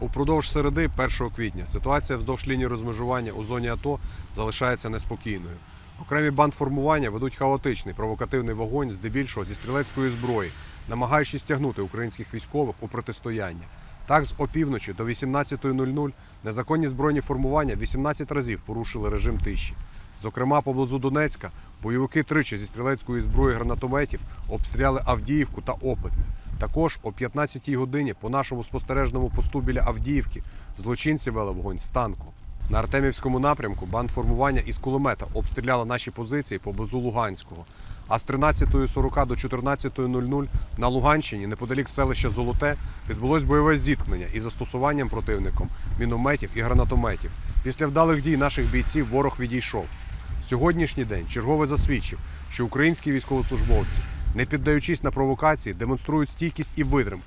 Упродовж середи 1 квітня ситуація вздовж лінії розмежування у зоні АТО залишається неспокійною. Окремі бандформування ведуть хаотичний провокативний вогонь здебільшого зі стрілецької зброї, намагаючись тягнути українських військових у протистояння. Так, з опівночі до 18.00 незаконні збройні формування 18 разів порушили режим тиші. Зокрема, поблизу Донецька бойовики тричі зі стрілецької зброї гранатометів обстріляли Авдіївку та Опитне. Також о 15-й годині по нашому спостережному посту біля Авдіївки злочинці вели вогонь з танку. На Артемівському напрямку бандформування із кулемета обстріляли наші позиції поблизу Луганського. А з 13.40 до 14.00 на Луганщині, неподалік селища Золоте, відбулось бойове зіткнення із застосуванням противником мінометів і гранатометів. Після вдалих дій наших бійців ворог відійшов. Сьогоднішній день чергове засвідчив, що українські військовослужбовці, не піддаючись на провокації, демонструють стійкість і витримку.